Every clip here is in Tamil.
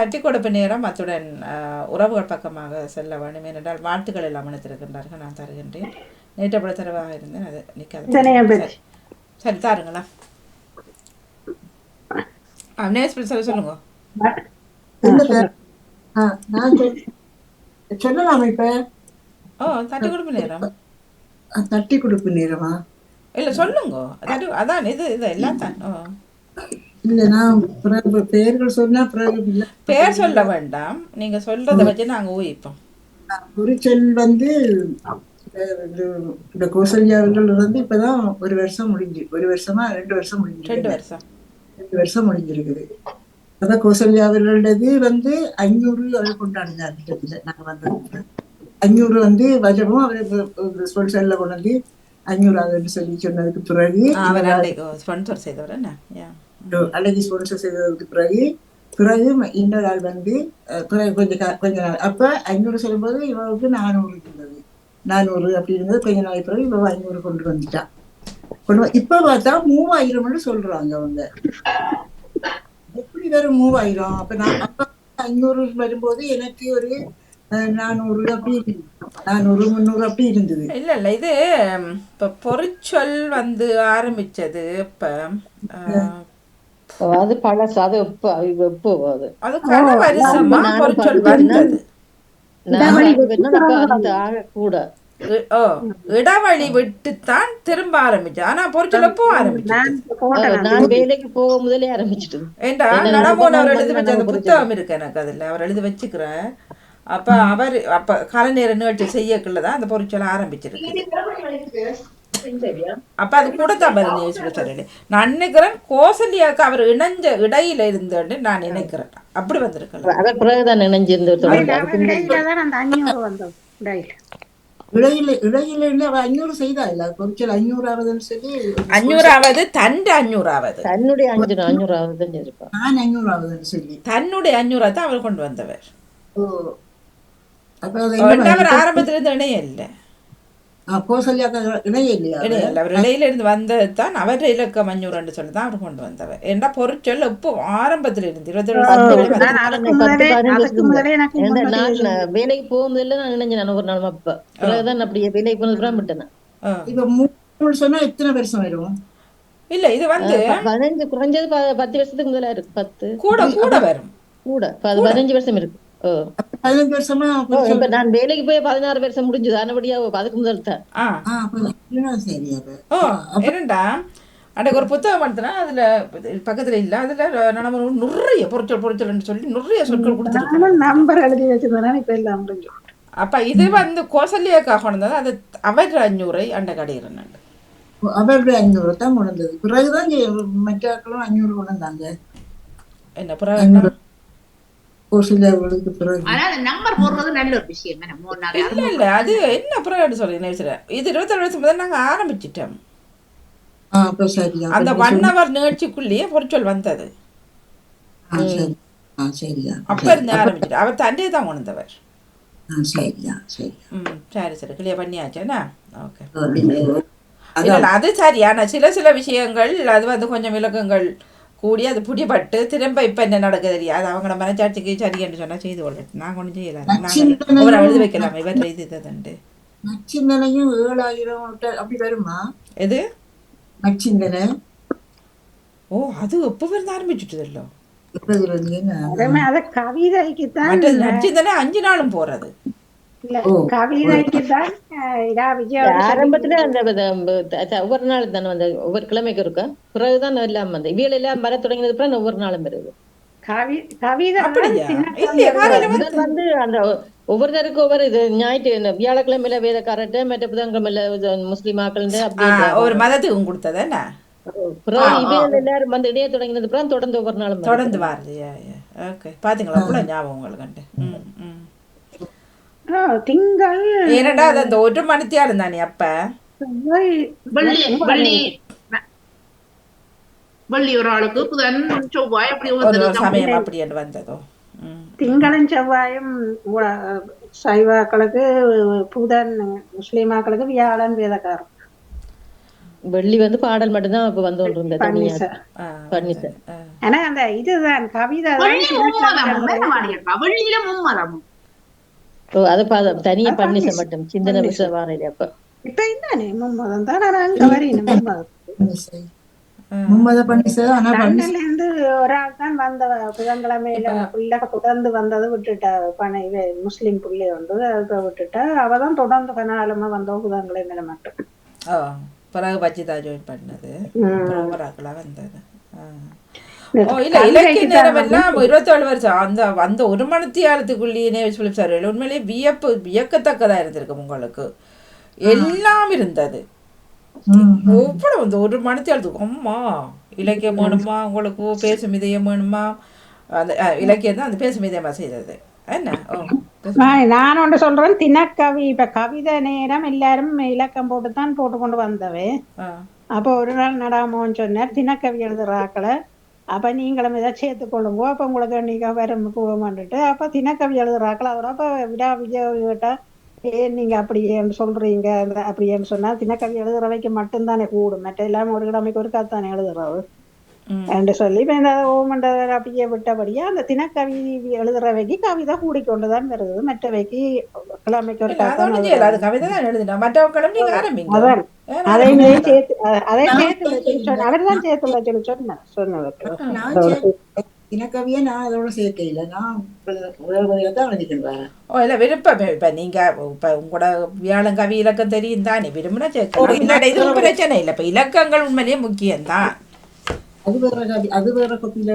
தட்டி கொடுப்பு நேரம் அத்துடன் உறவுகள் பக்கமாக செல்ல வேண்டும். ஏனென்றால் வாழ்த்துக்கள் எல்லாம் அனுத்திருக்கின்றார்கள் நான் தருகின்றேன். நேற்றப்பட தரவாக இருந்தேன். அது நிற்காது சரி சரி தாருங்களா நேஸ் சொல்ல சொல்லுங்க. சொல்லலாமா இப்ப? ஓ தட்டி கொடுப்பு நேரம் தட்டி கொடுப்பு நேரமா இல்லை சொல்லுங்க. அதான் இது இது எல்லாம் தான். பெயர்கள் சொன்னா. பேர் சொல்ல வேண்டாம். நீங்க சொல்றதை வச்சு நாங்க ஊகிப்போம். ஒரு சொல் வந்து இந்த கோசல்யாவர்கள் வந்து இப்பதான் ஒரு வருஷம் முடிஞ்சு ஒரு வருஷமா ரெண்டு வருஷம் ரெண்டு முடிஞ்சு வருஷம். ரெண்டு வருஷம் முடிஞ்சிருக்குது. அதான் கோசல்யா வந்து ஐநூறு அவர் கொண்டாடினார் திட்டத்துல நாங்க வந்தது. ஐநூறு வந்து வஜமும் அவர் செல்ல கொண்டு வந்து ஐநூறு ஆகுதுன்னு சொல்லி சொன்னதுக்கு பிறகு ஸ்பான்சர் செய்தவர் அழகி ஸ்பான்சர் செய்ததுக்கு பிறகு பிறகு இன்னொரு ஆள் வந்து பிறகு கொஞ்ச கா- கொஞ்ச நாள் அப்ப ஐநூறு சொல்லும்போது இவருக்கு நானூறு இருந்தது. நானூறு அப்படி இருந்தது கொஞ்ச நாள் பிறகு இவ ஐநூறு கொண்டு வந்துட்டா. கொண்டு இப்ப பார்த்தா மூவாயிரம்னு சொல்றாங்க அவங்க. எப்படி வரும் மூவாயிரம்? அப்ப நான் அப்ப ஐநூறு வரும்போது எனக்கு ஒரு நானூறு அப்படி. நானூறு முந்நூறு அப்படி இருந்தது. இல்ல இல்ல இது இப்ப பொறிச்சொல் வந்து ஆரம்பிச்சது இப்ப அது பழசு அது எப்போ இது எப்போ அது. கூட இ- ஓ இடைவெளி விட்டுத்தான் திரும்ப ஆரம்பிச்சு ஆனா பொறிச்சொல் எப்போ ஆரம்பிச்சது? நான் வேலைக்கு போக முதலே ஆரம்பிச்சிட்டது. ஏண்டா நடமோன் அவர் எழுதி வச்ச அந்த புத்தகம் இருக்கு எனக்கு அதுல. அவர் எழுதி வச்சுக்கிறேன். அப்ப அவர் அப்ப கலைஞர் நிகழ்ச்சி செய்யக்குள்ளதான் அந்த பொறிச்சொல் ஆரம்பிச்சிருக்கு. அப்ப அது கூட தான் பாருங்க சொல்லி நான் நினைக்கிறேன் கோசலியாக்கு அவர் இணைஞ்ச இடையில இருந்தேன்னு நான் நினைக்கிறேன் அப்படி வந்திருக்கலாம் அவர் பிறகுதான் வந்தோம் இடையில இடையில ஐநூறு செய்தா இல்ல பொறிச்சல் ஐநூறு ஆகுதுன்னு சொல்லி அஞ்சூறாவது தண்டு அஞ்சூறாவது தன்னுடைய அஞ்சு அஞ்சூறாவது தான் இருப்பான் நான் ஆகுதுன்னு சொல்லி தன்னுடைய அஞ்சூறா தான் அவர் கொண்டு வந்தவர் ஓ அப்ப அது என்ன ரெண்டு அவர் ஆரம்பத்துல இருந்து இணையம் இல்லை கோசல்யாக்க இணைய இல்லையா அது? இடையில இருந்து வந்தது தான் அவர்? இலக்கம் அஞ்சூறுன்னு சொல்லி தான் அவர் கொண்டு வந்தவர் ஏண்டா பொருட்சொல் இப்போ ஆரம்பத்துல இருந்து இருபத்தி முதலே முதலே ஏன்னா வேலைக்கு போகும்போதுல நான் நினைஞ்சேன் நான் ஒரு நாள் அப்ப பிறகுதான் அப்படியே வேலைக்கு போனது விட்டேன். இப்ப மூணு சொன்னா எத்தனை வருஷம் வரும் இல்ல இது வந்து பதினஞ்சு குறைஞ்சது ப- பத்து வருஷத்துக்கு முதல்ல இருக்கு பத்து. கூட கூட வரும். கூட. பதினஞ்சு வருஷம் இருக்கு. பதினஞ்சு வருஷமா இப்ப நான் வேலைக்கு போய் பதினாறு வருஷம் முடிஞ்சது. அதுபடியா அதுக்கு முதல் தான் என்னண்டா? அன்றைக்கு ஒரு புத்தகம் எடுத்தனா அதுல பக்கத்துல இல்ல அதுல நம்ம நிறைய பொருட்கள் பொருட்கள்னு சொல்லி நிறைய சொற்கள் கொடுத்துருக்கு நானும் நம்பர் எழுதி வச்சிருந்தேன் இப்ப எல்லாம் முடிஞ்சு அப்ப இது வந்து கோசல்யாக்காக கொண்டது அது அவர் அஞ்சூரை அண்ட கடையிறனாண்டு அவருடைய ஐநூறு தான் கொண்டு வந்தது பிறகுதான் மற்ற ஆட்களும் ஐநூறு கொண்டு வந்தாங்க. என்ன பிறகு கோசல்யாவுகளுக்கு பிறகு. ஆனா அந்த நம்பர் போடுறது நல்ல ஒரு விஷயம். என்ன மூணு நாள் இல்ல இல்ல. அது என்ன பிறகு சொல்லி இது இருபத்தேழு வருஷம் முதல்ல நாங்க ஆரம்பிச்சிட்டோம். அந்த ஒன் ஹவர் நிகழ்ச்சிக்குள்ளேயே பொருட்கள் வந்தது. அப்ப இருந்து ஆரம்பிச்சிட்டு அவர் தண்டே தான் உணர்ந்தவர். சரி சரி. சரி கிளியர் பண்ணியாச்சேண்ணா ஓகே. அது சரி. ஆனா சில சில விஷயங்கள் அது வந்து கொஞ்சம் விளக்கங்கள் கூடி அது பிடிபட்டு திரும்ப இப்ப என்ன நடக்குது தெரியாது அவங்கள மனச்சாட்சிக்கு சரி என்று சொன்னா செய்து கொள்ளட்டும் நான் ஒன்றும் செய்யலாம் நாங்கள் ஒரு எழுதி வைக்கலாம் இவர் இது இதுண்டு நச்சிந்தனையும் ஏழாயிரம் அப்படி வருமா எது நச்சிந்தனை ஓ அது எப்போ இருந்து அதே அத கவிதைக்கு தான் மற்றது நடிச்சிருந்தானே அஞ்சு நாளும் போறது ஆரம்பத்துல அந்த ஒவ்வொரு நாள் தானே வந்து ஒவ்வொரு கிழமைக்கு இருக்கா? பிறகுதான் எல்லாம் வந்து இவியல் எல்லாம் வர தொடங்கினது பிறகு ஒவ்வொரு நாளும் வருது. வந்து அந்த ஒவ்வொருத்தருக்கு ஒவ்வொரு இது ஞாயிற்று இந்த வியாழக்கிழமையில வேதக்காரட்டு மற்ற புதன்கிழமையில முஸ்லிம் ஆக்கள் ஒரு மதத்துக்கும் கொடுத்ததானே எல்லாரும் வந்து இடையே தொடங்கினது பிறகு தொடர்ந்து ஒவ்வொரு நாளும். தொடர்ந்து வருது ஓகே பாத்தீங்களா? கூட ஞாபகம் உங்களுக்கு அப்படி ஒரு ஒவ்வொருத்தருக்கு சமயம் அப்படி என்று வந்ததோ ம் திங்களும் செவ்வாயும் சைவாக்களுக்கு புதன் முஸ்லிமாக்களுக்கு வியாழன் வேதக்காரம் வெள்ளி வந்து பாடல் மட்டும்தான் இப்ப வந்து இருந்தது. ஆனா அந்த இதுதான் கவிதை தான் ஓ, அது பா- தனியா பன்னிச. மட்டும் சிந்தனை பன்னிச. வாரையில அப்ப? இப்ப தானே மும்மதம் தான். ஆனா அங்க வரீங்க மும்மதம் மும்மத பண்ணிசை ஆனா பண்ணி லண்டன்ல இருந்து ஒரு ஆள் தான் வந்த புதன்கிழமையில புள்ள தொடர்ந்து வந்தது விட்டுட்டா பண இவ முஸ்லிம் புள்ளி வந்து அதை விட்டுட்டா அவ தான் தொடர்ந்து கனாலமா வந்த புதன்கிழமையில மட்டும். ஓ பிறகு பச்சிதா ஜாயின் பண்ணது. வந்தது. இல்ல இலக்கிய நேரம் எல்லாம் இருபத்தேழு வருஷம் அந்த அந்த ஒரு மணித்தியாலத்துக்குள்ளேயே சொல்லி சார் உண்மையிலேயே வியப்பு வியக்கத்தக்கதா இருந்திருக்கு உங்களுக்கு எல்லாம் இருந்தது எவ்வளவு இந்த ஒரு மணித்தியாலத்துக்கு அம்மா இலக்கியம் வேணுமா உங்களுக்கு பேசும் இதயம் வேணுமா அந்த இலக்கியம் தான் அந்த பேசும் இதயமா செய்தது நான் ஒன்று சொல்றேன் தினக்கவி இப்ப கவிதை நேரம் எல்லாரும் இலக்கம் போட்டு தான் போட்டு கொண்டு வந்தவே அப்போ ஒரு நாள் நடாமோன்னு சொன்னார் தினக்கவி எழுதுறாக்களை அப்ப நீங்களும் இதை சேர்த்து கொள்ளுங்க அப்ப உங்களுக்கு நீங்க வர போகமான்ட்டு அப்ப தினக்கவி எழுதுறாக்கள் அதோட அப்ப விடா விஜய் கிட்ட ஏன் நீங்க அப்படியேன்னு சொல்றீங்க அந்த- அப்படியேன்னு சொன்னா தினக்கவி எழுதுறவைக்கு மட்டும்தானே கூடும் மற்ற எல்லாம் ஒரு கிழமைக்கு ஒரு தானே எழுதுறாரு ம். என்று சொல்லி இப்ப இந்த ஓமண்டவர் அப்படியே விட்டபடியா அந்த தினக்கவி எழுதுறவைக்கு கவிதை கூடிக்கொண்டுதான் வருது மற்றவைக்கு கிழமைக்கு ஒரு இல்ல, அது ஒண்ணும் செய்யல. அது கவிதை தான் எழுதினா மற்றவங்களும் நீங்க ஆரம்பிங்க அதான் அதையுமே சேர்த்து அஹ் அதை சேர்த்து அவர் தான் சொன்னார் சொன்னவர் நான் சே- தினக்கவியை நான் அதோட நான் ஓ இல்ல விருப்பம் இப்ப நீங்க இப்ப உங்களோட வியாழன் கவி இலக்கம் தெரியும் தானே விரும்பினா சேர்க்கலாம் இல்லாட இது பிரச்சனை இல்லை இப்ப இலக்கங்கள் உண்மையிலேயே முக்கியம்தான் அது வேற அது வேற கொப்பியில்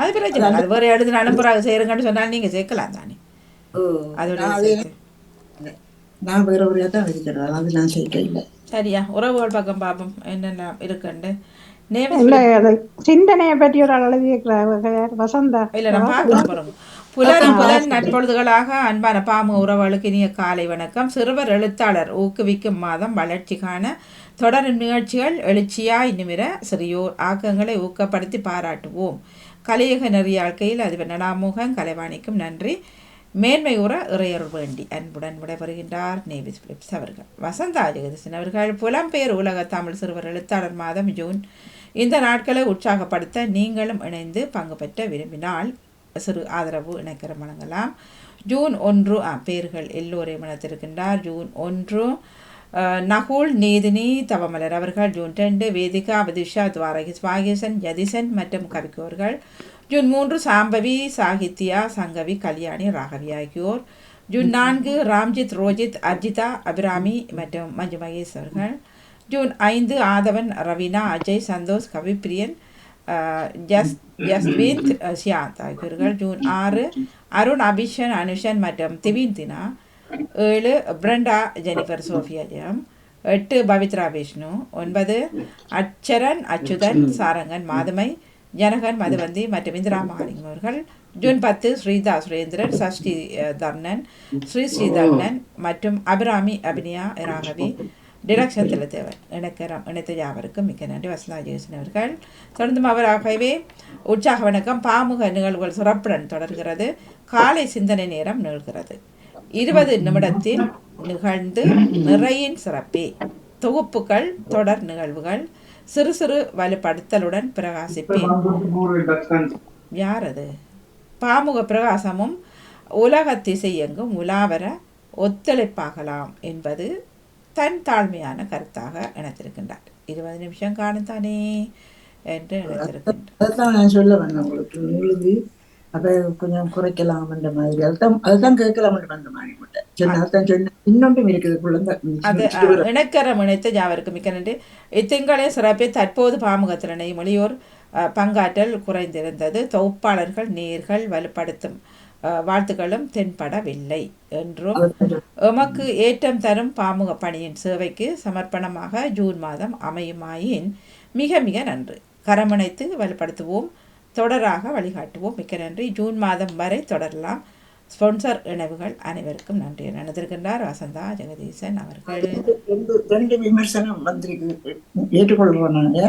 அது பிரச்சனை. அது வேற எழுதினாலும் பிறகு செய்யுங்கன்னு சொன்னாலும் நீங்க சேர்க்கலாம் தானே. அதோட நான் வேற வழியாக தான் எழுதிக்கிறேன் அது நான் சேர்க்க இல்லை. சரியா உறவுகள் பக்கம் பார்ப்போம் என்னென்ன அது சிந்தனையை பற்றி ஒரு ஆள் எழுதியிருக்கிறார். வசந்தா. இல்ல நான் பார்க்கலாம் பாருங்க புலரி புலன் நட்பொழுதுகளாக அன்பான பாமு உறவுகளுக்கு இனிய காலை வணக்கம். சிறுவர் எழுத்தாளர் ஊக்குவிக்கும் மாதம் வளர்ச்சி காண தொடரும் நிகழ்ச்சிகள் எழுச்சியாய் நிமிர சிறியோர் ஆக்கங்களை ஊக்கப்படுத்தி பாராட்டுவோம். கலியுக நெறியாழ்க்கையில் அதிபர் நடாமுகம் கலைவாணிக்கும் நன்றி. மேன்மை உற இறையர் வேண்டி அன்புடன் விடைபெறுகின்றார் நேவிஸ் பிலிப்ஸ் அவர்கள். வசந்தா ஜெகதீசன் அவர்கள் புலம்பெயர் உலக தமிழ் சிறுவர் எழுத்தாளர் மாதம் ஜூன். இந்த நாட்களை உற்சாகப்படுத்த நீங்களும் இணைந்து பங்கு பெற்ற விரும்பினால் சிறு ஆதரவு இணைக்கிற வழங்கலாம். ஜூன் ஒன்று பேர்கள் எல்லோரையும் இணைத்திருக்கின்றார். ஜூன் ஒன்று நகுல் நீதினி தவமலர் அவர்கள் ஜூன் ரெண்டு வேதிகா அவதிஷா துவாரகி சுவாகேசன் யதிசன் மற்றும் கவிக்கோர்கள் ஜூன் மூன்று சாம்பவி சாகித்யா சங்கவி கல்யாணி ராகவி ஆகியோர் ஜூன் நான்கு ராம்ஜித் ரோஜித் அர்ஜிதா அபிராமி மற்றும் மஞ்சு மகேஷ் அவர்கள் ஜூன் ஐந்து ஆதவன் ரவீனா அஜய் சந்தோஷ் கவிப்பிரியன் ஜஸ் ஜஸ்வீந்த் அஹ், ஷியாத் ஆகியோர்கள் ஜூன் ஆறு அருண் அபிஷன் அனுஷன் மற்றும் திவின் தினா ஏழு பிரண்டா ஜெனிஃபர் சோஃபியா எட்டு பவித்ரா விஷ்ணு ஒன்பது அச்சரன் அச்சுதன் சாரங்கன் மாதுமை ஜனகன் மதுவந்தி மற்றும் இந்திரா மகாலிங்கம் அவர்கள் ஜூன் பத்து ஸ்ரீதா சுரேந்திரன் சஷ்டி தர்ணன் ஸ்ரீ ஸ்ரீ தர்ணன் மற்றும் அபிராமி அபினியா ராகவி டிலக்ஷன் திலத்தேவன் இணைக்க இணைத்த யாவருக்கும் மிக்க நன்றி வசந்தா ஜெயசன் அவர்கள் தொடர்ந்தும் அவராகவே உற்சாக வணக்கம் பாமுக நிகழ்வுகள் சிறப்புடன் தொடர்கிறது காலை சிந்தனை நேரம் நிகழ்கிறது இருபது நிமிடத்தில் நிகழ்ந்து நிறையின் சிறப்பே. தொகுப்புகள் தொடர் நிகழ்வுகள் சிறு சிறு வலுப்படுத்தலுடன் பிரகாசிப்பேன். யார் அது பாமுக பிரகாசமும் உலக திசையெங்கும் உலாவர ஒத்துழைப்பாகலாம் என்பது தன் தாழ்மையான கருத்தாக இணைத்திருக்கின்றார் இருபது நிமிஷம் காணுத்தானே என்று இணைத்திருக்கின்றார் அப்ப கொஞ்சம் குறைக்கலாம்ன்ற மாதிரி அதுதான் அதுதான் கேட்கலாம்னு வந்த மாதிரி அது இணைக்கரம் இணைத்த யாவருக்கு மிக்க நன்றி இத்திங்களே சிறப்பை தற்போது பாமுகத்திறனை மொழியோர் பங்காற்றல் குறைந்திருந்தது தொகுப்பாளர்கள் நேர்கள் வலுப்படுத்தும் வாழ்த்துக்களும் தென்படவில்லை என்றும் எமக்கு ஏற்றம் தரும் பாமுக பணியின் சேவைக்கு சமர்ப்பணமாக ஜூன் மாதம் அமையுமாயின் மிக மிக நன்று கரமணைத்து வலுப்படுத்துவோம் தொடராக வழிகாட்டுவோம். மிக்க நன்றி. ஜூன் மாதம் வரை தொடரலாம். ஸ்பான்சர் இணைவுகள் அனைவருக்கும் நன்றி. நினைத்திருக்கின்றார் வசந்தா ஜெகதீசன் அவர்கள். ரெண்டு விமர்சனம் வந்திருக்கு ஏற்றுக்கொள்றோம் நாங்க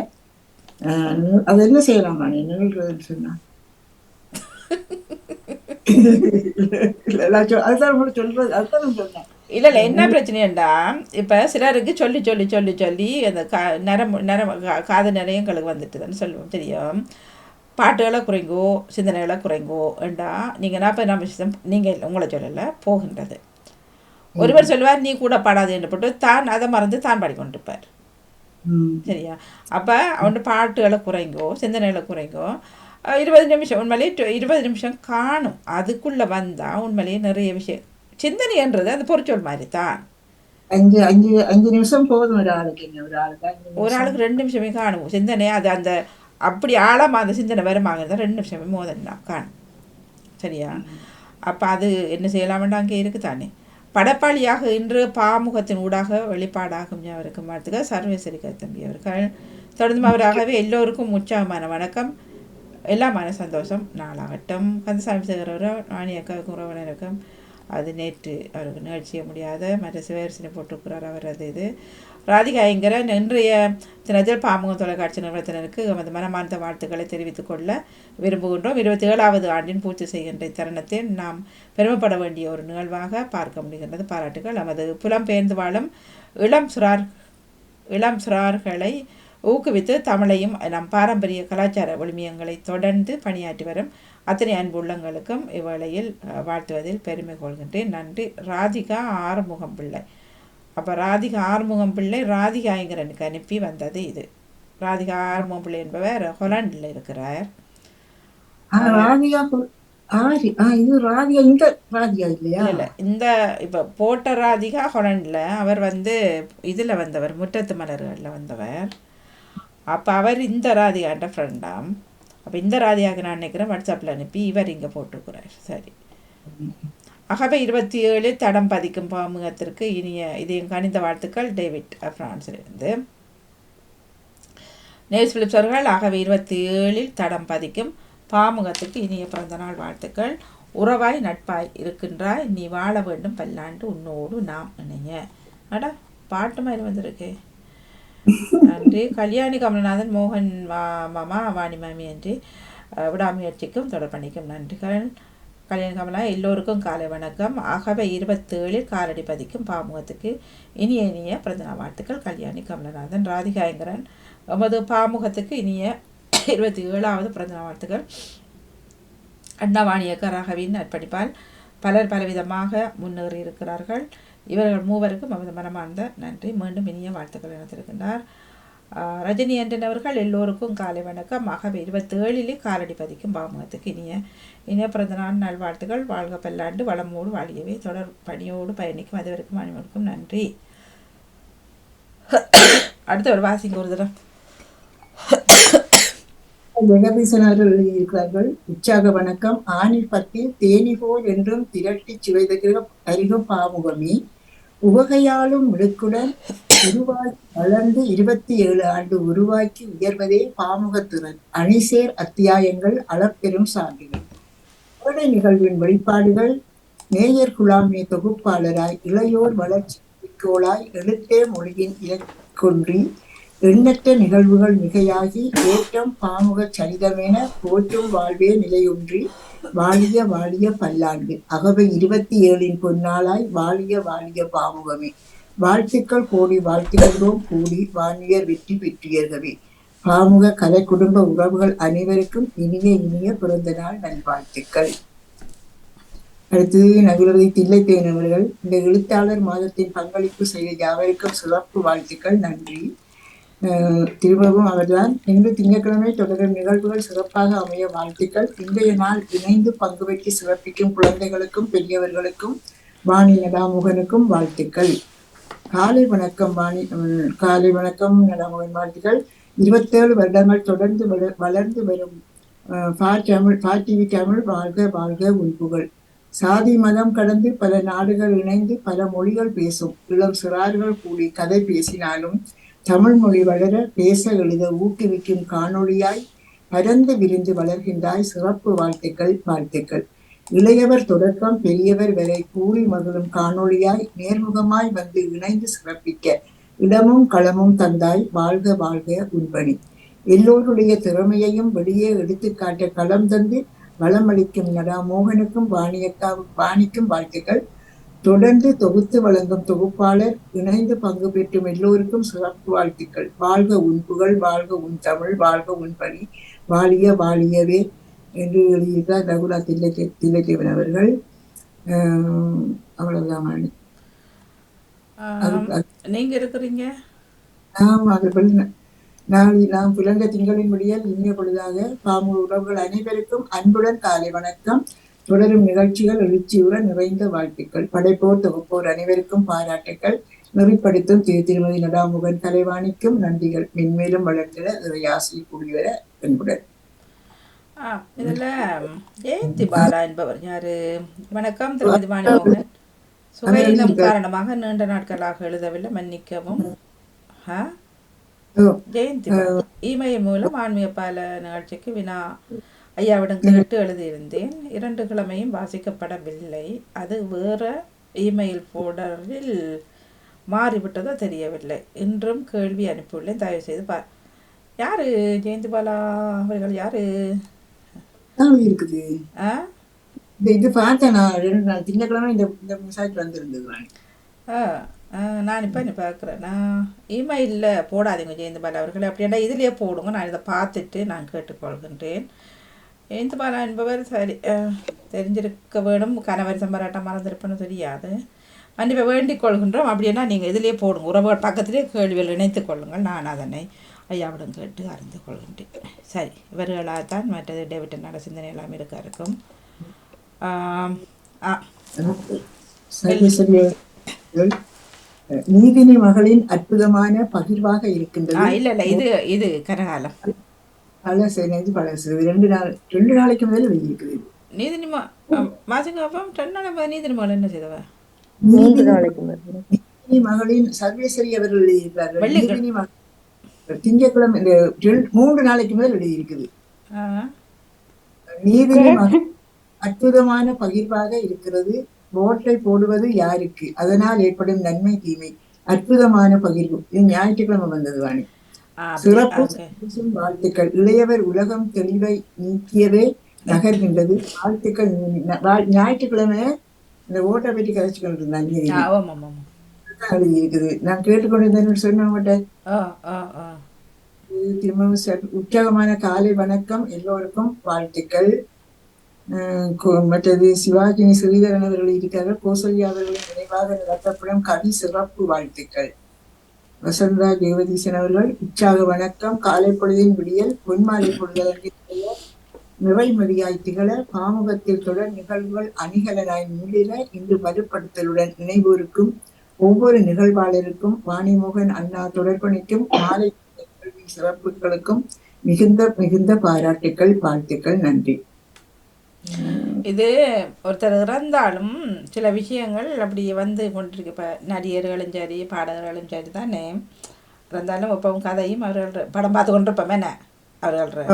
அஹ், அது என்ன செய்யலாமா நீ நிகழ்றதுன்னு சொன்னா. நான் அதுதான் சொல்றது. அதுதான் நான் சொன்னேன். இல்ல இல்ல என்ன பிரச்சனைண்டா இப்ப சிலருக்கு சொல்லி சொல்லி சொல்லி சொல்லி அந்த கா நரம் நரம் காது நிறைய எங்களுக்கு வந்துட்டுதுன்னு சொல்லுவோம். தெரியும். பாட்டுகளை குறைங்கோ சிந்தனைகளை குறைங்கோ என்றா நீங்கள் நாற்பது நிமிஷம் நீங்கள் உங்களை சொல்லலை போகின்றது. ஒருவர் சொல்லுவார் நீ கூட பாடாது என்று போட்டு தான் அதை மறந்து தான் பாடிக்கொண்டிருப்பார். சரியா? அப்போ அவன் பாட்டுகளை குறைங்கோ சிந்தனைகளை குறைங்கோ இருபது நிமிஷம் உண்மையிலேயே டு- இருபது நிமிஷம் காணும். அதுக்குள்ளே வந்தால் உண்மையிலேயே நிறைய விஷயம். சிந்தனைன்றது அது பொறிச்சொல் மாதிரி தான். அஞ்சு அஞ்சு அஞ்சு நிமிஷம் போதும் ஒரு ஆளுக்கு ஒரு. ஆளுக்கு ரெண்டு நிமிஷமே காணும். சிந்தனை அது அந்த அப்படி ஆழமாக அந்த சிந்தனை வருமாங்கிறத ரெண்டு நிமிஷமே மோதல் காணும் சரியா? அப்போ அது என்ன செய்யலாம்டா அங்கே இருக்குது தானே. படப்பாளியாக இன்று பாமுகத்தின் ஊடாக வெளிப்பாடாகும் அவருக்கு மாத்துக சர்வேஸ்வரிகர் தம்பி அவர்கள். தொடர்ந்து அவராகவே எல்லோருக்கும் உற்சாகமான வணக்கம். எல்லாமான சந்தோஷம் நாளாகட்டும். கந்தசாமி சேகரவரோ வாணி அக்காவுக்கும் உறவினருக்கும் அது நேற்று அவருக்கு நிகழ்ச்சிய முடியாத மற்ற சிவரிசனை போட்டிருக்கிறார் அவர் அது இது. ராதிகா ஐங்கரன் இன்றைய தினத்தில் பாமுகம் தொலைக்காட்சி நிறுவனத்தினருக்கு எமது மனமார்ந்த வாழ்த்துக்களை தெரிவித்துக் கொள்ள விரும்புகின்றோம். இருபத்தி ஏழாவது ஆண்டின் பூர்த்தி செய்கின்ற தருணத்தில் நாம் பெருமைப்பட வேண்டிய ஒரு நிகழ்வாக பார்க்க முடிகின்றது. பாராட்டுகள். நமது புலம்பெயர்ந்து வாழும் இளம் சுரார் இளம் சுரார்களை ஊக்குவித்து தமிழையும் நம் பாரம்பரிய கலாச்சார விழுமியங்களை தொடர்ந்து பணியாற்றி வரும் அத்தனை அன்பு உள்ளங்களுக்கும் இவ்வேளையில் வாழ்த்துவதில் பெருமை கொள்கின்றேன். நன்றி. ராதிகா ஆறுமுகம் பிள்ளை அப்போ ராதிகா ஆறுமுகம் பிள்ளை ராதிகா ஐங்கரனுக்கு அனுப்பி வந்தது இது. ராதிகா ஆறுமுகம் பிள்ளை என்பவர் ஹொலாண்டில் இருக்கிறார். ராதிகா இது இந்த ராதிகா இல்லையா? இல்லை இந்த இப்போ போட்ட ராதிகா ஹொலாண்டில் அவர் வந்து இதில் வந்தவர் முற்றத்து மலர்களில் வந்தவர். அப்போ அவர் இந்த ராதிகான்ற ஃப்ரெண்டாம் அப்போ இந்த ராதிகாவுக்கு நான் நினைக்கிறேன் வாட்ஸ்அப்பில் அனுப்பி இவர் இங்கே போட்டிருக்கிறார். சரி. ஆகவே இருபத்தி ஏழு தடம் பதிக்கும் பாமுகத்திற்கு இனிய இதையும் கணித வாழ்த்துக்கள் டேவிட் பிரான்சிலிருந்து நேஸ் பிலிப்ஸ் அவர்கள் ஆகவே இருபத்தி ஏழில் தடம் பதிக்கும் பாமுகத்துக்கு இனிய பிறந்தநாள் வாழ்த்துக்கள். உறவாய் நட்பாய் இருக்கின்றாய் நீ வாழ வேண்டும் பல்லாண்டு உன்னோடு நாம் இணைய. அடா பாட்டு மாதிரி வந்திருக்கு? நன்றி. கல்யாணி கமலநாதன் மோகன் மாமா வாணி மாமி என்று அஹ், விடாமுயற்சிக்கும் தொடர்பணிக்கும் நன்றிகள். கல்யாணி கமலா எல்லோருக்கும் காலை வணக்கம். ஆகவே இருபத்தேழில் காலடி பதிக்கும் பாமுகத்துக்கு இனிய இனிய பிறந்தநாள் வாழ்த்துக்கள். கல்யாணி கமலநாதன் ராதிகாயங்கரன் எமது பாமுகத்துக்கு இனிய இருபத்தி ஏழாவது பிறந்தநாள் வாழ்த்துக்கள். அண்ணாவாணியக்க ராகவின் அர்ப்பணிப்பால் பலர் பலவிதமாக முன்னேறி இருக்கிறார்கள். இவர்கள் மூவருக்கும் நமது மனமார்ந்த நன்றி. மீண்டும் இனிய வாழ்த்துக்கள் இணைத்திருக்கின்றார் ரஜினி என்றன் அவர்கள் எல்லோருக்கும் காலை வணக்கம். ஆகவே இருபத்தேழிலே காலடி பதிக்கும் பாமுகத்துக்கு இனிய இனிய பிறந்தநாள் நல்வாழ்த்துகள் வாழ்க பல்லாண்டு வளமோடு வாழியவே. தொடர் பணியோடு பயணிக்கும் அதுவரைக்கும் அனைவருக்கும் நன்றி. அடுத்த ஒரு வாசிங்க ஒரு தரம். ஜெகதீசனார்கள் எழுதியிருக்கிறார்கள் உற்சாக வணக்கம். ஆணி பத்தி தேனி போல் என்றும் திரட்டி சுவைதகிற அறிவும் பாமுகமே. உவகையாலும் மிடுக்குடன் உருவாக்கி வளர்ந்து இருபத்தி ஏழு ஆண்டு உருவாக்கி உயர்வதே பாமுகத்துடன். அணிசேர் அத்தியாயங்கள் அளப்பெரும் சான்றுகள். கோடை நிகழ்வின் வெளிப்பாடுகள் மேயர் குழாமிய தொகுப்பாளராய் இளையோர் வளர்ச்சி குறிக்கோளாய் எழுத்தே மொழியின் இலக்கொன்றி எண்ணற்ற நிகழ்வுகள் மிகையாகி ஏற்றம் பாமுக சரிதமென போற்றும் வாழ்வே நிலையொன்றி வாழிய வாழிய பல்லாண்டு. அகவை இருபத்தி ஏழின் பொன்னாளாய் வாழிய வாழிய பாமுகமே. வாழ்த்துக்கள் கோடி வாழ்த்துகின்றோம் கூடி வாணியர் வெற்றி பெற்றியர்களே பாமுக கலை குடும்ப உறவுகள் அனைவருக்கும் இனிய இனிய பிறந்த நாள் நல்வாழ்த்துக்கள். அடுத்தது நகுலவதி தில்லைத்தேன் அவர்கள் இந்த எழுத்தாளர் மாதத்தின் பங்களிப்பு செய்த யாவருக்கும் சிறப்பு வாழ்த்துக்கள் நன்றி. திரும்பவும் அவர்தான் இன்று திங்கட்கிழமை தொடரும் நிகழ்வுகள் சிறப்பாக அமைய வாழ்த்துக்கள். இன்றைய நாள் இணைந்து பங்கு பெற்று சிறப்பிக்கும் குழந்தைகளுக்கும் பெரியவர்களுக்கும் வாணி நடாமுகனுக்கும் வாழ்த்துக்கள். காலை வணக்கம் வாணி உம், காலை வணக்கம் நடாமுகன் வாழ்த்துக்கள். இருபத்தேழு வருடங்கள் தொடர்ந்து வளர்ந்து வரும் பா தமிழ் பா டிவி தமிழ் வாழ்க வாழ்க உண்புகள் சாதி மதம் கடந்து பல நாடுகள் இணைந்து பல மொழிகள் பேசும். இளம் சிறார்கள் கூடி கதை பேசினாலும் தமிழ் மொழி வளர பேச எழுத ஊக்குவிக்கும் காணொளியாய் பரந்து விரிந்து வளர்கின்றாய் சிறப்பு வாழ்த்துக்கள் வாழ்த்துக்கள். இளையவர் தொடக்கம் பெரியவர் வரை கூடி மகளும் காணொளியாய் நேர்முகமாய் வந்து இணைந்து சிறப்பிக்க இடமும் களமும் தந்தாய் வாழ்க வாழ்க உன்பணி எல்லோருடைய திறமையையும் வெளியே எடுத்துக்காட்ட களம் தந்து வளமளிக்கும் நடா மோகனுக்கும் வாணியக்காவும் வாணிக்கும் வாழ்த்துக்கள். தொடர்ந்து தொகுத்து வழங்கும் தொகுப்பாளர் இணைந்து பங்கு பெற்றும் எல்லோருக்கும் சிறப்பு வாழ்த்துக்கள். வாழ்க உன் புகழ் வாழ்க உன் தமிழ் வாழ்க உன் பணி. வாழிய வாழியவே என்று எழுதியிருக்கார் ரகுலா தில்லை தில்லைதேவன் அவர்கள். ஆஹ் அவ்வளவுதான் வாணி. நீங்க இருக்கிறீங்க? நாம் அவர்கள் புலங்க திங்களின் முடியல் இனிய பொழுதாக பாமூர் உறவுகள் அனைவருக்கும் அன்புடன் காலை வணக்கம். தொடரும் நிகழ்ச்சிகள் எழுச்சியுடன் நிறைந்த வாழ்த்துக்கள். படைப்போர் தொகுப்போர் அனைவருக்கும் பாராட்டுக்கள். நெறிப்படுத்தும் திரு திருமதி நடாமுகன் கலைவாணிக்கும் நன்றிகள். மென்மேலும் வளர்த்திட இறையாசி கூடிவர என்புடன் இதுல ஜெயந்தி பாலா என்பவர் யாரு? வணக்கம் திருமதி வாணிமோகன் சுகையினம் காரணமாக நீண்ட நாட்களாக எழுதவில்லை மன்னிக்கவும். ஜெயந்தி. இமெயில் மூலம் ஆன்மீக பால நிகழ்ச்சிக்கு வினா ஐயாவிடம் கேட்டு எழுதியிருந்தேன். இரண்டு கிழமையும் வாசிக்கப்படவில்லை. அது வேற இமெயில் ஃபோல்டரில் மாறிவிட்டதோ தெரியவில்லை. இன்றும் கேள்வி அனுப்பியுள்ளேன். தயவு செய்து பார். யாரு ஜெயந்தி பாலா அவர்கள்? யாரு? இருக்குது. ஆ? இந்த இது பார்த்தேன் நான். ரெண்டு நாள் திங்கக்கிழமை இந்த இந்த மெசேஜ் வந்திருந்தது ஆ ஆ, நான் இப்போ நீ பார்க்குறேன் நான் இமெயிலில் போடாதீங்க ஜெயந்தி பாலா அவர்களே அப்படின்னா இதுலேயே போடுங்க. நான் இதை பார்த்துட்டு நான் கேட்டுக்கொள்கின்றேன். ஜெயந்தி பாலா என்பவர் சரி ஆ, தெரிஞ்சிருக்க வேணும் கணவர் சம்பராட்டம் மறந்திருப்பேன்னு தெரியாது. மன்னிப்பை வேண்டிக் கொள்கின்றோம். அப்படின்னா நீங்கள் இதிலேயே போடுங்க. உறவுகள் பக்கத்திலே கேள்விகள் இணைத்துக் கொள்ளுங்கள். நான் அதனை ஐயாவிடம் கேட்டு அறிந்து கொள்கின்றேன். சரி இவர்களால் தான் மற்றது டேவிட் நட சிந்தனை எல்லாம் இருக்க இருக்கும் ஆம், ஆ சர்வேஸ்வரி அவர்கள், அஹ், நீதினி மகளின் அற்புதமான பகிர்வாக இருக்கின்றது. இல்லை இல்லை இது இது கனகாலம் பழசு இது பழசு. ரெண்டு நாள் ரெண்டு நாளைக்கு முதல்ல வெளியிருக்குது நீதினிமா வாசிங்க அப்போ ரெண்டு நாள் முதல் நீதினிமாவில் என்ன செய்தவ? மூன்று நாளைக்கு. நீதினி மகளின் சர்வேஸ்வரி அவர்கள் எழுதியிருக்கிறார்கள். நீதினி மகள் திங்கட்கிழமை மூன்று நாளைக்கு முதல் எழுதியிருக்குது நீதினி மகள் அற்புதமான பகிர்வாக இருக்கிறது. ஓட்டை போடுவது யாருக்கு? அதனால் ஏற்படும் நன்மை தீமை. அற்புதமான பகிர்வு. இது ஞாயிற்றுக்கிழமை வந்தது வாணி. சிறப்பு வாழ்த்துக்கள். இளையவர் உலகம் தெளிவை நீக்கியவே நகர்கின்றது. வாழ்த்துக்கள். ஞாயிற்றுக்கிழமை இந்த ஓட்டை பற்றி கதைச்சுக்கிட்டு இருந்தாங்க இருக்குது. நான் கேட்டுக்கொண்டிருந்தேன்னு சொன்னவங்ககிட்ட திரும்பவும் உற்சாகமான காலை வணக்கம். எல்லோருக்கும் வாழ்த்துக்கள். மற்றது சிவாஜினி ஸ்ரீதரன் அவர்கள் இருக்கிறார்கள் கோசல்யா அவர்களின் நினைவாக நடத்தப்படும் கவி சிறப்பு வாழ்த்துக்கள். வசந்தா தேவதீசன் அவர்கள் உற்சாக வணக்கம். காலை பொழுதின் விடியல் பொன்மாலை பொழுதற்கு நிறைமதியாய் திகழ பாமுகத்தில் தொடர் நிகழ்வுகள் அணிகலனாய் முன்னில இன்று வலுப்படுத்தலுடன் நினைவோருக்கும் ஒவ்வொரு நிகழ்வாளருக்கும் வாணிமோகன் அண்ணா தொடர்பணிக்கும் மாலை சிறப்புகளுக்கும் மிகுந்த மிகுந்த பாராட்டுக்கள் வாழ்த்துக்கள் நன்றி. இது ஒருத்தர் இறந்தாலும் சில விஷயங்கள் அப்படி வந்து கொண்டிருக்கு. இப்போ நடிகர்களும் சரி பாடகர்களும் சரி தானே. இறந்தாலும் இப்பவும் கதையும் அவர்கள் படம் பார்த்து கொண்டிருப்போம் என்ன? அவர்கள்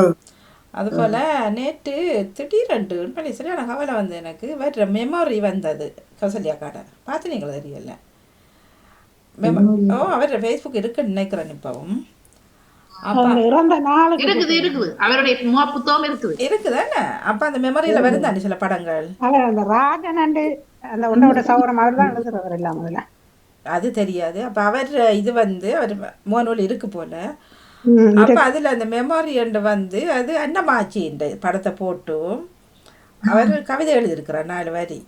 அதுபோல் நேற்று திடீரென்று உண்மையிலே சரியான கவலை வந்து எனக்கு. வேற மெமரி வந்தது. கௌசல்யா காடை பார்த்துனீங்களா தெரியல மெம ஓ அவர் ஃபேஸ்புக் இருக்குன்னு நினைக்கிறேன் இப்போவும் அப்போ அவங்க இறந்த நாளுக்கு இருக்குது இருக்குது. அவருடைய முக புத்தகம் இருக்குது. இருக்குதானே? அப்போ அந்த மெமரியில் வருதானே சில படங்கள்? அவர் அந்த ராஜன் அண்டு அந்த உன்னோட சௌரம் அவர் தான் எழுதுறவர் எல்லாம் முதல்ல. அது தெரியாது. அப்போ அவர் இது வந்து அவர் மோனூல் இருக்கு போல. அப்போ அதில் அந்த மெமரி என்று வந்து அது அன்னமாச்சி இந்த படத்தை போட்டு அவர் கவிதை எழுதியிருக்கிறார் நாலு வரி.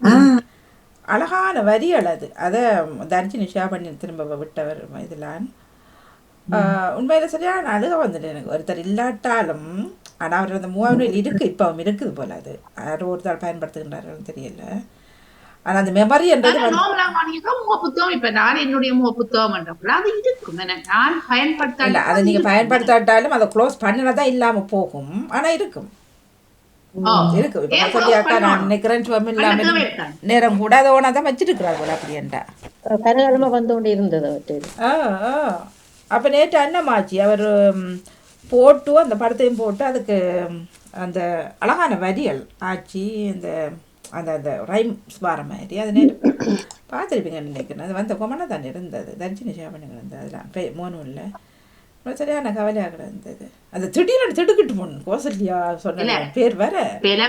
ஆஹ் அழகான வரிகள் அது. அதை தர்ஜினி ஷா பண்ணி திரும்ப விட்டவர் இதெல்லாம். உண்மையில சரியான அழுக வந்துட்டு எனக்கு ஒருத்தர் இல்லாட்டாலும் ஆனால் அவர் அந்த மூவாவில் இருக்கு இப்பவும் இருக்குது போல அது யாரோ ஒருத்தர் பயன்படுத்துகின்றார்கள் தெரியல. ஆனால் அந்த மெமரி என்றது முக புத்தகம் இப்ப நான் என்னுடைய முக புத்தகம் அது இருக்கும் நான் இல்லை பயன்படுத்த அதை நீங்கள் பயன்படுத்தாட்டாலும் அதை க்ளோஸ் பண்ணினா தான் இல்லாமல் போகும் ஆனால் இருக்கும். இருக்கு இப்போ நான்? நினைக்கிறேன் சுவாமி இல்லாமல். நேரம் கூட அதை ஓனா தான் வச்சிருக்கிறார் போல அப்படின்ட்டா கனகாலமா வந்து கொண்டு இருந்தது அவற்றை ஆ ஆ அப்போ நேற்று அன்னமாச்சி அவர் போட்டு அந்த படத்தையும் போட்டு அதுக்கு அந்த அழகான வரிகள் ஆச்சி இந்த அந்த அந்த ரைம்ஸ் வர மாதிரி அது நேற்று பார்த்துருப்பீங்கன்னு நினைக்கிறேன். அது வந்த கொமனை தான் இருந்தது. தர்ஜினி சேவனுங்க இருந்தது. அதெல்லாம் மோனும் இல்லை அப்புறம் சரியான கவலையாக கிடந்தது அந்த திடீர்னு திடுக்கிட்டு போகணும் கோசல்யா சொன்ன. பேர் வேற.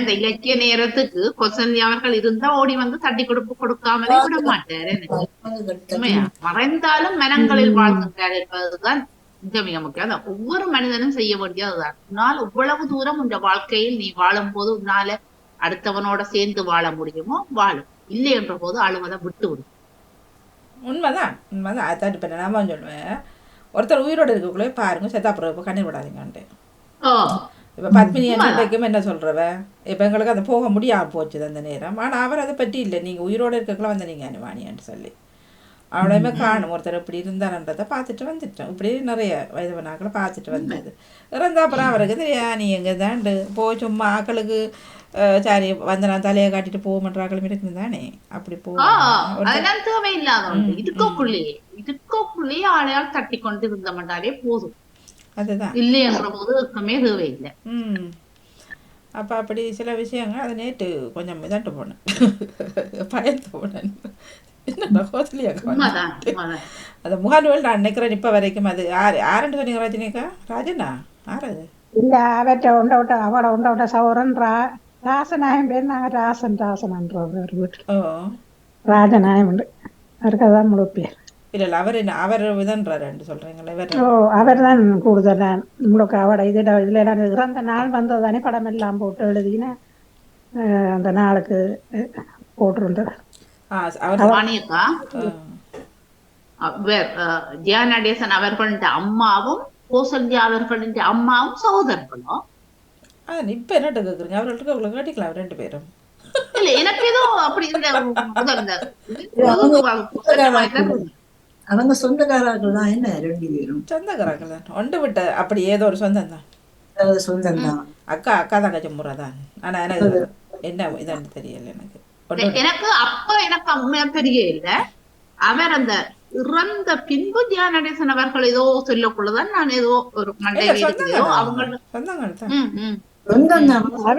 இந்த இலக்கிய நேரத்துக்கு கொசந்தி அவர்கள் இருந்தா ஓடி வந்து தட்டி கொடுப்பு கொடுக்காமலே விட மாட்டாரு. மறைந்தாலும் மனங்களில் வாழ்கின்றார் என்பதுதான் மிக மிக முக்கியம். அதான் ஒவ்வொரு மனிதனும் செய்ய வேண்டியதுதான் உன்னால் இவ்வளவு தூரம் உன் வாழ்க்கையில் நீ வாழும் போது உன்னால அடுத்தவனோட சேர்ந்து வாழ முடியுமோ? வாழும். இல்லை என்ற போது அழுவதை விட்டு விடும் உண்மைதான். உண்மைதான். அதான் இப்போ நான் சொல்லுவேன் ஒருத்தர் உயிரோடு இருக்கக்குள்ளே பாருங்க செத்தா அப்புறம் இப்போ கண்ணீர் விடாதீங்கன்ட்டு இப்போ பத்மினி அன்றைக்கும் என்ன சொல்கிறவ இப்போ எங்களுக்கு அது போக முடியாமல் போச்சுது அந்த நேரம் ஆனால் அவர் அதை பற்றி இல்லை நீங்கள் உயிரோடு இருக்கக்குள்ள வந்து நீங்கள் அனுவாணியான்னு சொல்லி அவ்வளோமே காணும் ஒருத்தர் இப்படி இருந்தாரன்றதை பார்த்துட்டு வந்துட்டோம் இப்படி நிறைய வயது பண்ணாக்களை பார்த்துட்டு வந்தது இறந்த அப்புறம் அவருக்கு தெரியா நீ எங்கே தாண்டு போய் சும்மா ஆக்களுக்கு சரி வந்து நான் தலையை காட்டிட்டு போக மாட்டாக்களும் இருக்குது தானே அப்படி போ ஆ, அதெல்லாம் தேவையில்லாத ஒன்று இதுக்கோக்குள்ளேயே இதுக்கோக்குள்ளேயே ஆளையால் தட்டி கொண்டு இருந்த மாட்டாலே போதும் அதுதான் இல்லை என்ற போது இறுக்கமே தேவையில்லை ம் அப்போ அப்படி சில விஷயங்கள் அது நேற்று கொஞ்சம் இதாட்டு போனேன் பயந்து போனேன் என்னடா உண்மைதான் அந்த முகால்வல் நான் நினைக்கிறேன் இப்போ வரைக்கும் அது யார் யாருன்னு சொன்னீங்க ரஜினிக்கா ராஜனா அது இல்ல அவற்றை உண்ட விட்ட அவட உண்ட விட்ட ராசநாயம் பேர் நாங்க ராசன் ராசன்ன்றவர் ஒரு வீட்டு ஓ ராஜநாயம் உண்டு அவருக்கு அதான் முழு பேர் இல்லை அவர் என்ன அவர் இதன்றாருன்னு சொல்கிறீங்களே இவர் ஓ அவர் தான் கூடுதல் முழுக்க அவட இதில் இதில் இறந்த நாள் வந்ததானே படம் எல்லாம் போட்டு எழுதின அந்த நாளுக்கு அவர் ஜியா நடேசன் அவர்களின் அம்மாவும் கோசல்யா அவர்களின் அம்மாவும் சகோதரர்களும் ஆ இப்போ என்னட்டு கேட்குறீங்க அவர்கள்ட்ட அவ்வளோ கேட்டிக்கலாம் ரெண்டு பேரும். இல்ல எனக்கு ஏதோ அப்படி தான். அவங்க சொந்தக்காரர்கள் தான் என்ன ரெண்டு பேரும்? சொந்தக்காரங்கள் தான். ஒன்று விட்ட அப்படி ஏதோ ஒரு சொந்தம் தான். சொந்தம் தான். அக்கா அக்கா தங்கச்சி முறை தான். ஆனால் எனக்கு என்ன இதான்னு தெரியல எனக்கு. எனக்கு அப்ப எனக்கு உண்மையா தெரிய இல்ல. அவர் அந்த இறந்த பின்பு தியான நடேசன் அவர்கள் ஏதோ சொல்லக்குள்ளதான் நான் ஏதோ ஒரு இருக்குதோ அவங்க சொந்தங்கள் தான்.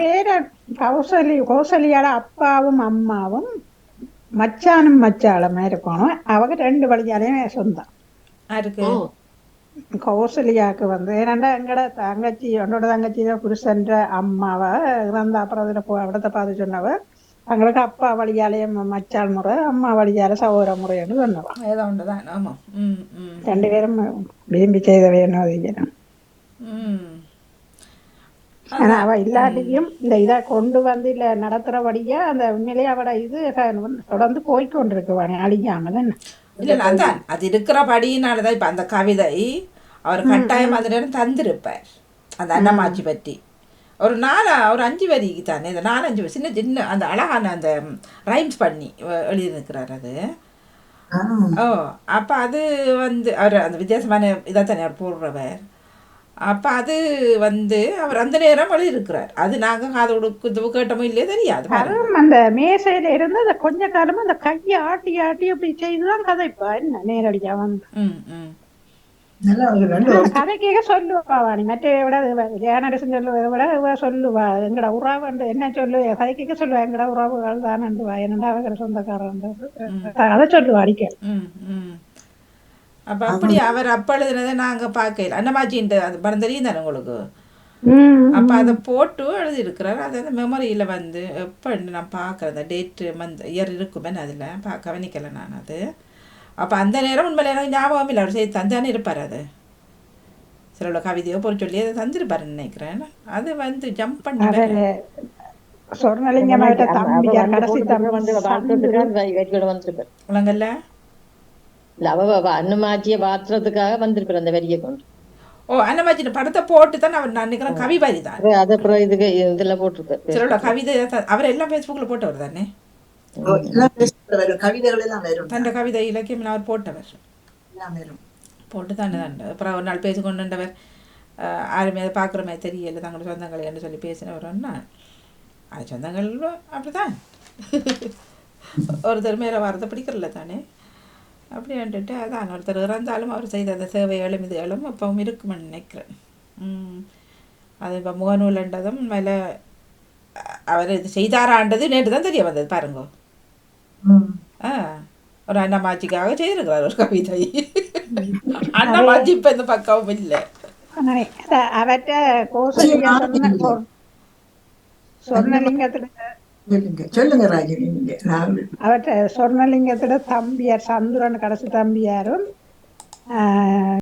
வேற கௌசலி கௌசலியோட அப்பாவும் அம்மாவும் மச்சானும் மச்சாளுமே இருக்கணும் அவங்க ரெண்டு வழியாலையும் சொந்தம் கௌசல்யாவுக்கு வந்து ஏன்னாண்டா எங்கட தங்கச்சி என்னோட தங்கச்சி தான் புருஷன்ற அம்மாவை இறந்த அப்புறம் அதில் போ இடத்த பார்த்து சொன்னவ அவங்களுக்கு அப்பா வழியாலே மச்சாள் முறை அம்மா வழியால சகோதர முறைன்னு சொன்னவா ஏதோ ஒன்று தான் ஆமாம் ரெண்டு பேரும் விரும்பி செய்த வேணும் அது ம் ஆனா அவ இல்லாட்டியும் இந்த இதை கொண்டு வந்து இல்ல நடத்துறபடியா அந்த உண்மையிலேயே அவட இது தொடர்ந்து போய்கொண்டிருக்குவாங்க அழியாமல் என்ன? இல்லை அதான் அது இருக்கிறபடியினால தான் இப்போ அந்த கவிதை அவர் கட்டாயம் அந்த நேரம் தந்திருப்பார். அந்த அன்னமாச்சி பற்றி. ஒரு நாலு ஒரு அஞ்சு வரிக்கு தானே இந்த நாலஞ்சு சின்ன சின்ன அந்த அழகான அந்த ரைம்ஸ் பண்ணி எழுதியிருக்கிறார் அது. ஓ அப்போ அது வந்து அவர் அந்த வித்தியாசமான இதை தானே அவர் போடுறவர். அப்போ அது வந்து அவர் அந்த நேரம் எழுதியிருக்கிறார் அது நாங்கள் காது கொடுக்கு கேட்டமோ இல்லையே தெரியாது. அந்த மேசையில இருந்து அந்த கொஞ்ச காலமா அந்த கையை ஆட்டி ஆட்டி அப்படி செய்துதான் கதைப்பா என்ன நேரடியா வந்து. கதை கேட்க சொல்லுவா வாணி. மற்ற விட ஜெயநரசன் சொல்லுவதை விட சொல்லுவா. எங்கட உறவு என்ன சொல்லு கதை கேட்க சொல்லுவா. எங்கட உறவுகள் தானண்டுவா என்னடா அவங்க சொந்தக்காரன் அதை சொல்லுவா அடிக்க அப்போ அப்படி அவர் அப்போ எழுதுனதை நாங்கள் பார்க்கல. அன்னமாச்சின்ட்டு அது படம் தெரியும் தானே உங்களுக்கு? அப்போ அதை போட்டு எழுதியிருக்கிறார். அது அந்த மெமரியில் வந்து எப்போ நான் பார்க்குறேன். அந்த டேட்டு மந்த் இயர் இருக்குமே அதில் பா கவனிக்கலை நான் அது. அப்போ அந்த நேரம் உண்மையில எனக்கு ஞாபகம் இல்லை. அவர் செய்து தந்தானே இருப்பார் அது. சில கவிதையோ பொருள் சொல்லி அதை தந்திருப்பாருன்னு நினைக்கிறேன். அது வந்து ஜம்ப் பண்ணி சொர்ணலிங்கம் கடைசி தம்பி வந்து பாத்துறதுக்காக வரியோட வந்திருப்பார் உலகல்ல இல்ல அவ அன்னமாச்சிய பாத்துறதுக்காக வந்திருப்பார் அந்த வரியை கொண்டு ஓ அன்னமாச்சின படத்தை போட்டு தான் அவர் நான் நினைக்கிறேன் கவிபாரி தான் அது அப்புறம் இதுக்கு இதுல போட்டிருப்பார் சிலோட கவிதை அவர் எல்லாம் ஃபேஸ்புக்கில் போட்டவர் தானே கவிதைகள் எல்லாம் வரும் தன் கவிதை இலக்கியம் அவர் போட்டவர் எல்லாம் வரும் போட்டு தானே தான் அப்புறம் ஒரு நாள் பேசி கொண்டுண்டவர் யாருமே அதை பார்க்குற மாதிரி தெரியல தங்களோட சொந்தங்கள் என்று சொல்லி பேசினவர்னா அது சொந்தங்கள் அப்படிதான் ஒருத்தர் மேலே வரதை பிடிக்கிறல தானே அப்படி வந்துட்டு அதான் ஒருத்தர் இறந்தாலும் அவர் செய்த அந்த சேவைகளும் இதுகளும் இப்பவும் இருக்குமென்னு நினைக்கிறேன். ம். அது இப்போ முகநூலன்றதும் மேலே அவர் இது செய்தாரான்றது நேற்று தான் தெரிய வந்தது பாருங்க. ம். ஆ. ஒரு அன்னமாச்சிக்காக செய்திருக்கிறார் ஒரு கவிதை. சொன்னா மதிப்பு இந்த பக்கம் இல்ல. அவற்ற கோசலிங்க சொன்ன சொ- சொர்ணலிங்கத்துல சொல்லுங்க சொல்லுங்க ராஜினி நீங்க. சொர்ணலிங்கத்தோட தம்பியார் சந்துரன் கடைசி தம்பியாரும் ஆஹ்